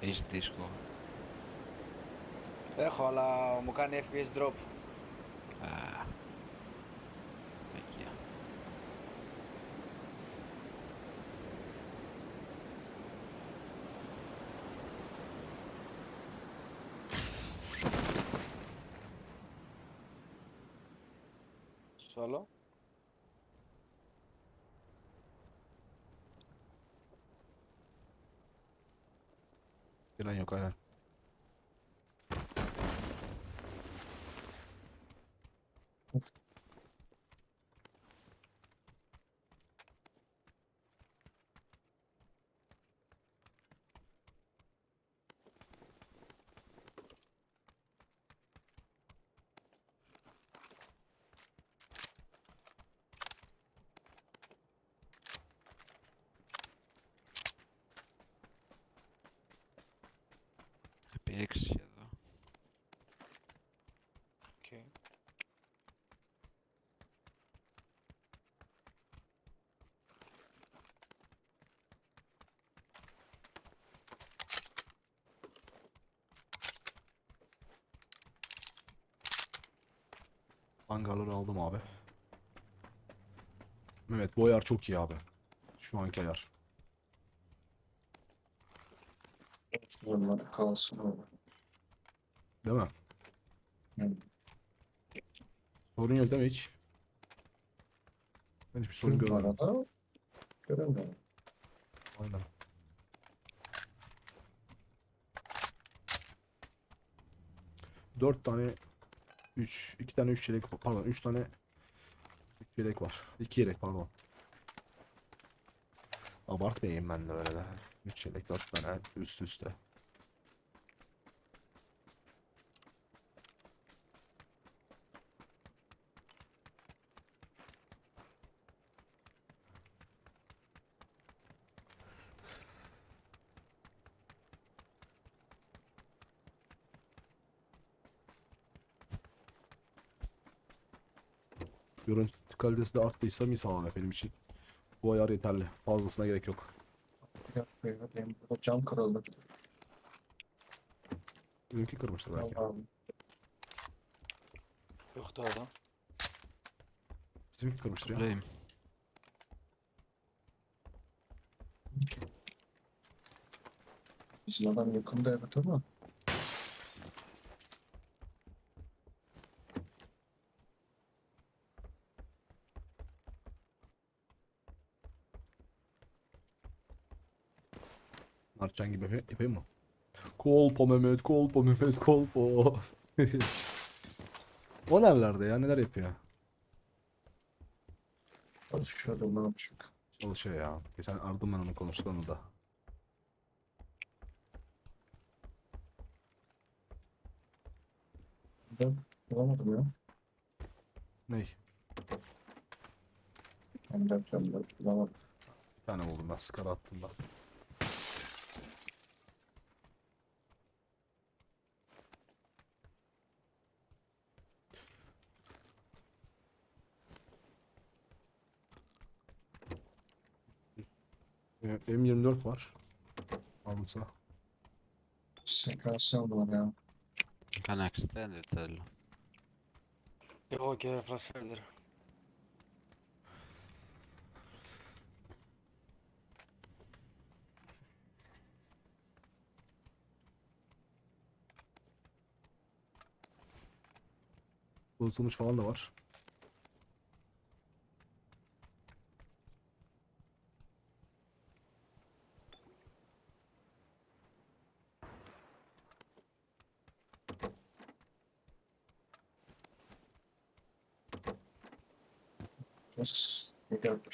Ist Discord. Έχω, αλλά μου κάνει FPS drop. Ah. Εκεί. Solo. Gelen yok aynen. X ya. Okay. Hangarları aldım abi. Evet bu ayar çok iyi abi. Şu anki ayar. Bunlar kalsın orada. Değil mi? Hı. Sorun yok değil mi hiç? Ben hiçbir sorun Bu görmedim. arada göremiyorum. Aynen. Dört tane üç, iki tane üç yelek pardon üç tane üç yelek var. İki yelek pardon. Abartmayayım ben de öyle de. Üç yelek dört tane üst üste. Görüntü kalitesi de arttıysa misal abi benim için. Bu ayar yeterli. Fazlasına gerek yok. Benim burada cam kırıldı. Bizimki kırmıştı belki. Allah'ım. Yoktu adam. Bizimki kırmıştır ya. Blame. Bizim adam yakında evet ama. Mertcan gibi yapayım, mı? Kolpo Mehmet, kolpo Mehmet, kolpo. o nerelerde ya? Neler yapıyor? Çalışıyordum ne yapacak. Çalışıyor ya. Geçen aradım ben onu konuştuk onu da. Ben bulamadım ya. Ney? Ben de bulamadım. Bir tane buldum ben skara attım da. var. Alırsa. Sekasyon var ya. Can extend it a little. Jag är flaskfäller. Falan da var.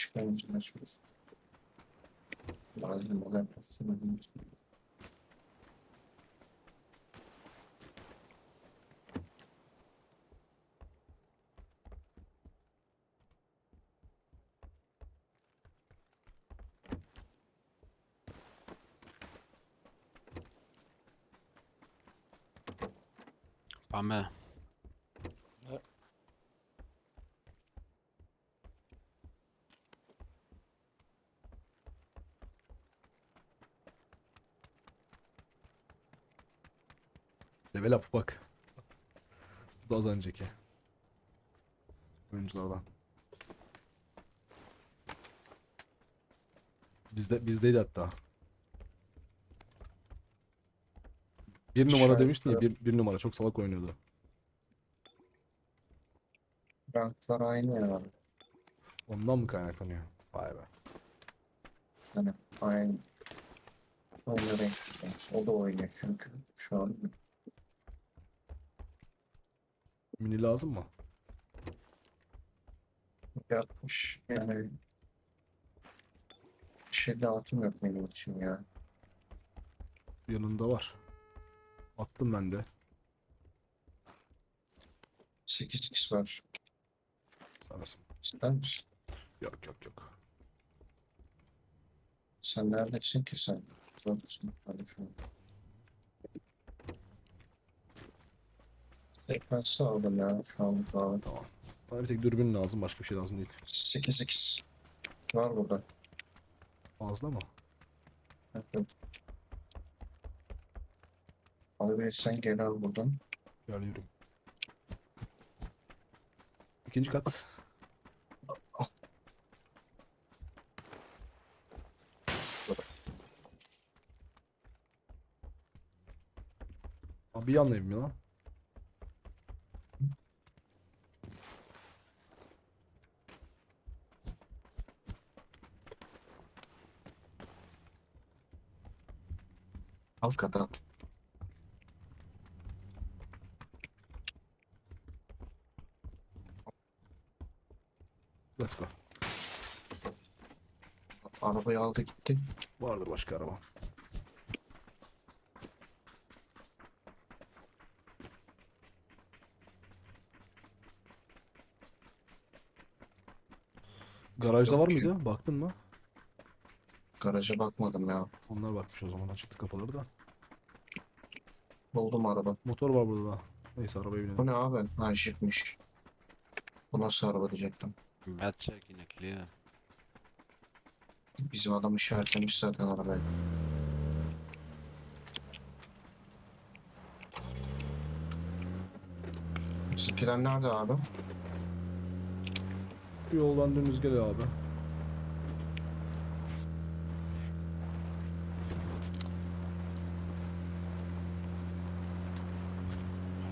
şüphelenci meşhur. Lazım olan personelin için. Πάμε. Level up bak. Bu da az önceki. Oyunculardan. Bizde bizdeydi hatta. Bir numara İşaret demiştin ya bir, bir numara çok salak oynuyordu. Ranklar aynı ya. Ondan mı kaynaklanıyor? Vay be. Hani aynı. Renk. O da oynuyor çünkü şu an. Mini lazım mı? Yapmış yani. Bir şey dağıtım yok benim için ya. Yanında var. Attım ben de. 8x var. Sanırsın. İster misin? Yok yok yok. Sen neredesin ki sen? Zorlusun. Hadi şu an. Sekmens aldım ya şu an daha. Tamam. Bana bir tek dürbün lazım başka bir şey lazım değil. 8x var burada. Fazla mı? Evet. Abi sen gel al buradan. Gel yürü. İkinci kat. Abi yanlayayım mı lan? Alt kata. Let's go. Arabayı aldı gitti. Vardır başka araba. Garajda Yok var ki. mıydı? Baktın mı? Garaja bakmadım ya. Onlar bakmış o zaman açıktı kapıları da. Buldum araba. Motor var burada da. Neyse arabaya binelim. Bu ne abi? Ha jipmiş. Bu nasıl araba diyecektim. Bad check yine clear. Bizim adam işaretlemiş zaten arabayı. Bizimkiler nerede abi? Bu yoldan dümdüz gel abi.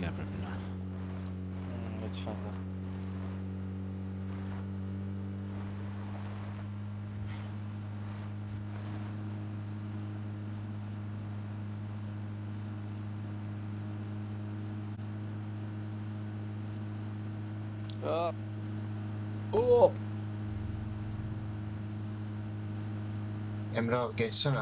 Gel birbirine. Hmm, lütfen de. Aa, Oo! Emre abi geçsene.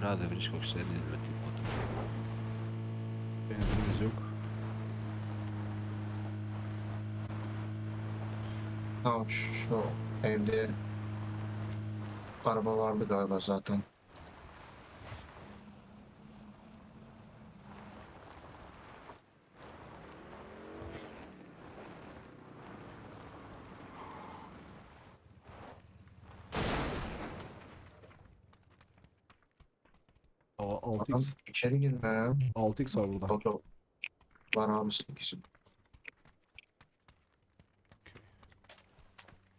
Lütfü forade vriškog sedi izmeti potom. Benzinimiz yok. Tamam şu, şu evde araba vardı galiba zaten. Aa, Adam 6x. içeri girme ya. 6x var burada. Foto var abi sekiz.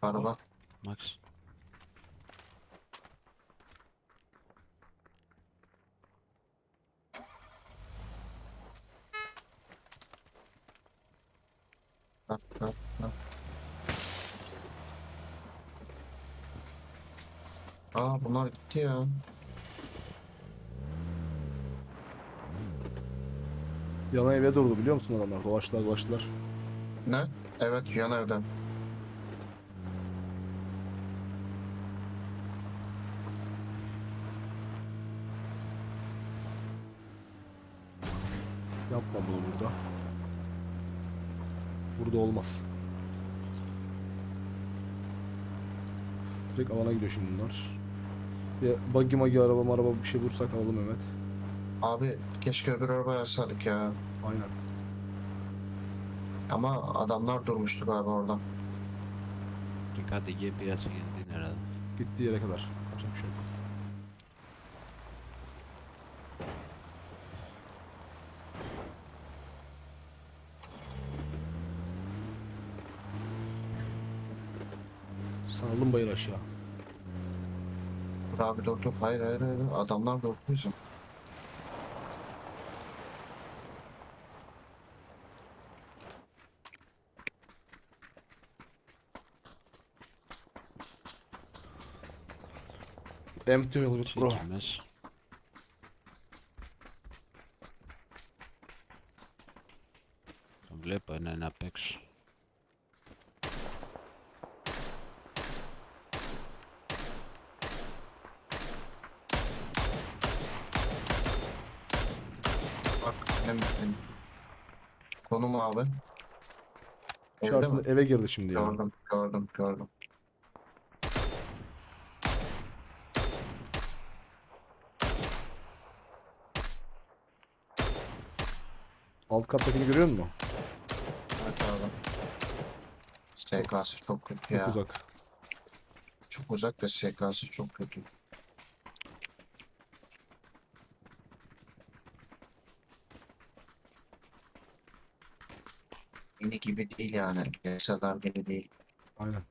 Araba. Max. Bak, bak, bak. Aa bunlar gitti ya. Yana eve durdu biliyor musun adamlar? Dolaştılar dolaştılar. Ne? Evet yan evden. Yapma bunu burada. Burada olmaz. Direkt alana gidiyor şimdi bunlar. Bir buggy magi araba maraba bir şey bulursak alalım Mehmet. Abi keşke öbür arabaya alsaydık ya. Aynen. Ama adamlar durmuştu galiba orada. Ricardo gel biraz kendin herhalde. Gittiği yere kadar. Yapacak bir şey yok. Saldım bayır aşağı. Dur abi dur dur. Hayır hayır hayır. Adamlar durdu Empty Hollywood bro. Çekilmez. Βλέπω έναν απ' έξω. Bak benim, benim. Konum abi. Evde mi? Şartında eve girdi şimdi ya. Gördüm gördüm gördüm. Alt kattakini görüyor musun? Evet abi. SK'sı çok kötü Çok ya. uzak. Çok uzak da SK'sı çok kötü. Yeni gibi değil yani. Yasalar gibi değil. Aynen.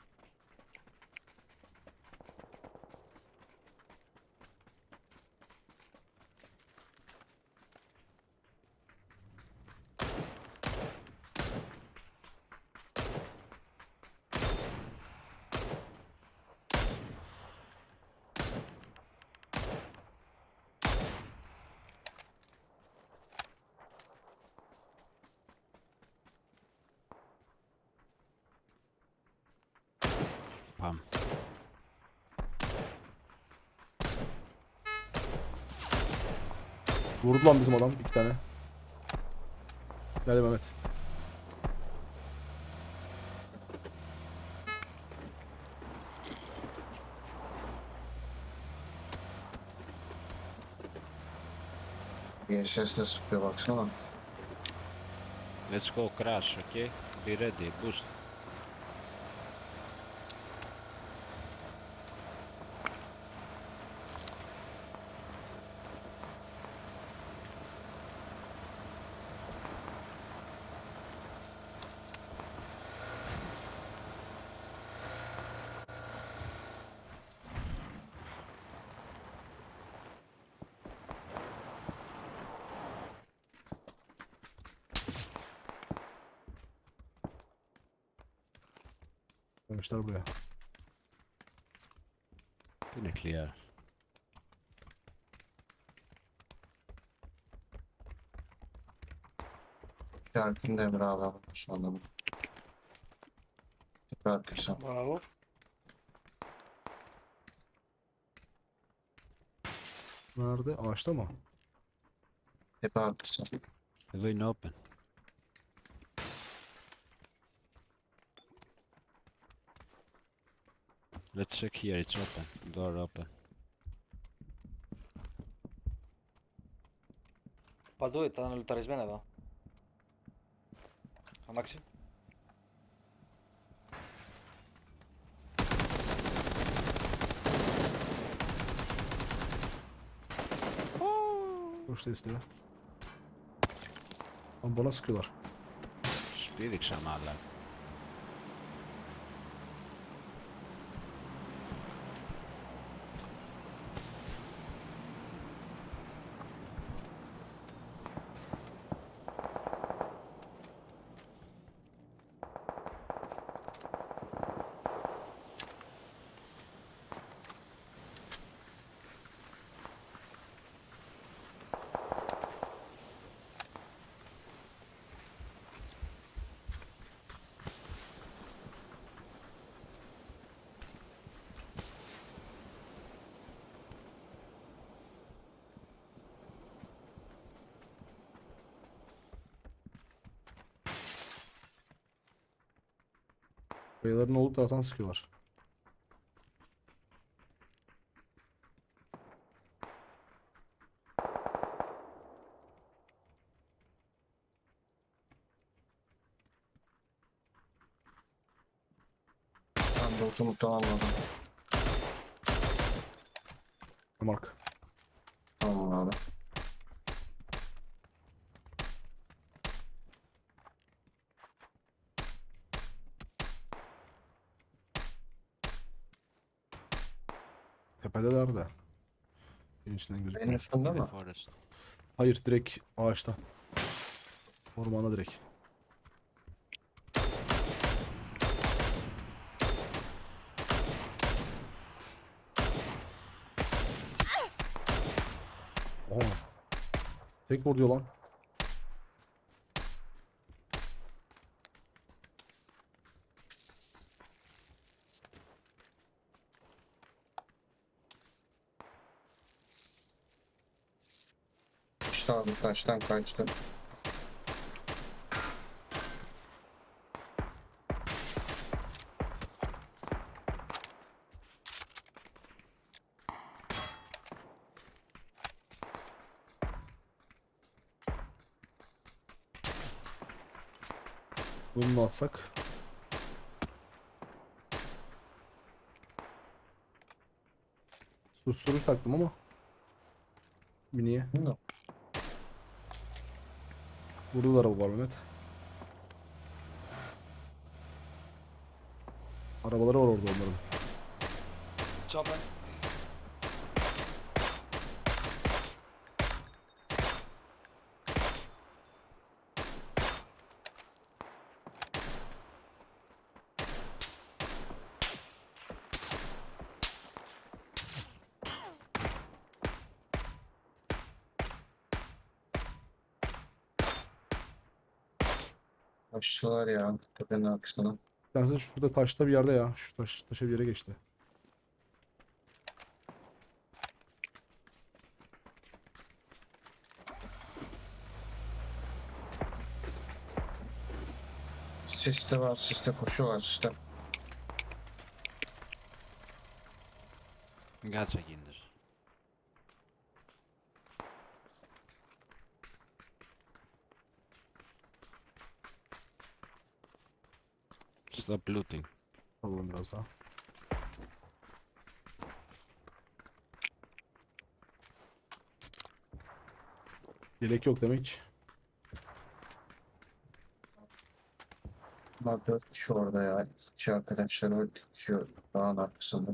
Vurdu lan bizim adam iki tane. Gel Mehmet. Bir sesle sıkıyor baksana. Let's go crash, okay? Be ready, boost. Atmışlar buraya. Yine clear. Şarkın demir alalım şu anda. Tekrar atacağım. Bravo. Nerede? Ağaçta mı? Tepe arkası. Kızı ne yapın? Let's check here, it's open. Door open. I'll do it, and I'll try though. A Maxi? Już jest tyle. On bola skrywasz. Szpilik szamalek. Kayaların olduğu taraftan sıkıyorlar. Ben de tamamladım. Mark. Tamam abi. Tepedeler de. Gün içinden Benim gözüküyor. üstümde In the mi? forest. Hayır direkt ağaçta. Ormanda direkt. Oha. Tek vur diyor lan. İşte abi taştan kaçtı. Bunu da atsak. Susturucu taktım ama. Bir niye? Bilmiyorum. Araba var Mehmet. Arabaları var orada onların. Chopper. Kaçtılar ya tepenin arkasına. Bir tanesi şurada taşta bir yerde ya. Şu taş, taşa bir yere geçti. Siste var, siste koşuyorlar siste. Gerçek indir. Stop looting. Alalım biraz daha. Yelek yok demek. Bunlar dört kişi orada ya. İki arkadaşlar öyle şu dağın arkasında.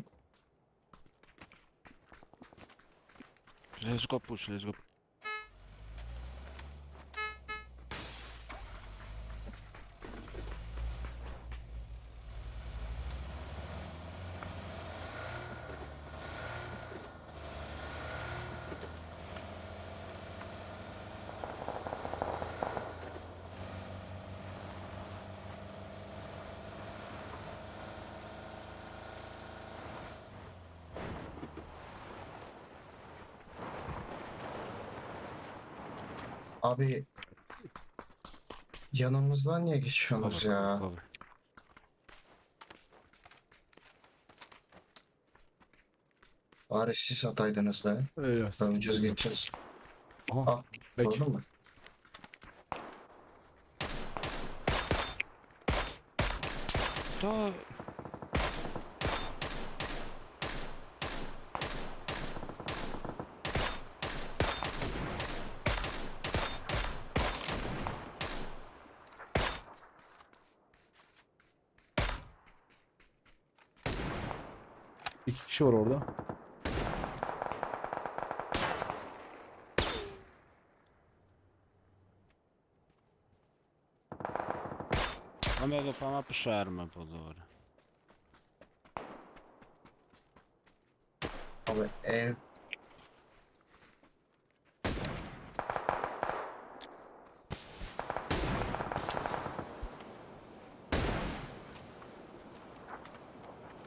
Let's go push, let's go. Abi yanımızdan niye Cover, geçiyorsunuz cover, ya? cover. Bari siz ataydınız be. Evet. Döneceğiz geçeceğiz. Aha. Ah, Bek. Gördün mü? İki kişi var orada. Vabbè, dobbiamo pushare po' d'ora. Abi ev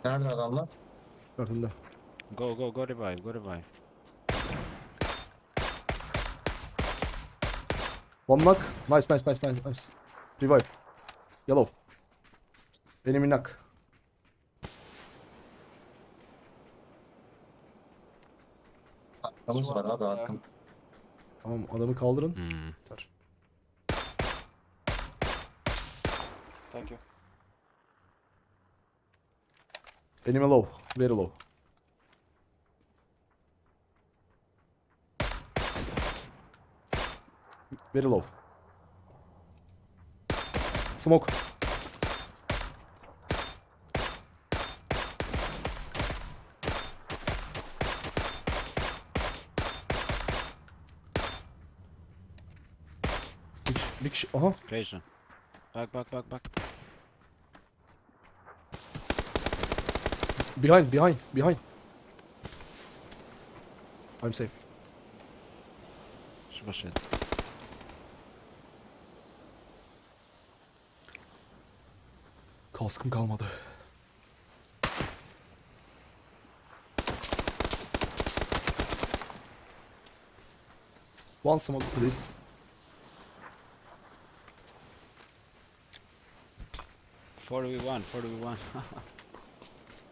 Nerede adamlar? Yakında. Go go go revive go revive. One knock. Nice nice nice nice nice. Revive. Yellow. Enemy knock. Arkamız var abi arkam. Tamam adamı kaldırın. Hmm. Yeter. Thank you. Enemy low. Very low. Very low. Smoke. Bir, bir kişi. Aha. Prison. Bak bak bak bak. Behind, behind, behind. I'm safe. Şu başı. Kaskım kalmadı. One smoke please. Four v one, four v one.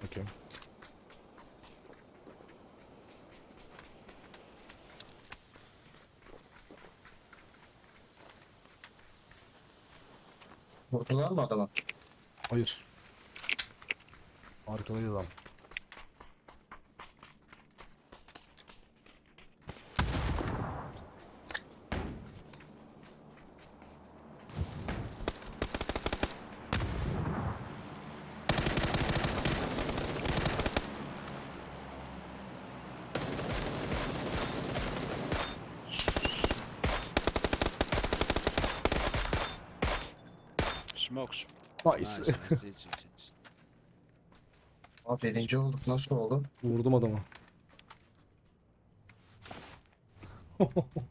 Okay. Vurdular mı adama? Hayır. Arkadaydı adam. Nice. Nice, birinci olduk nasıl oldu? Vurdum adamı.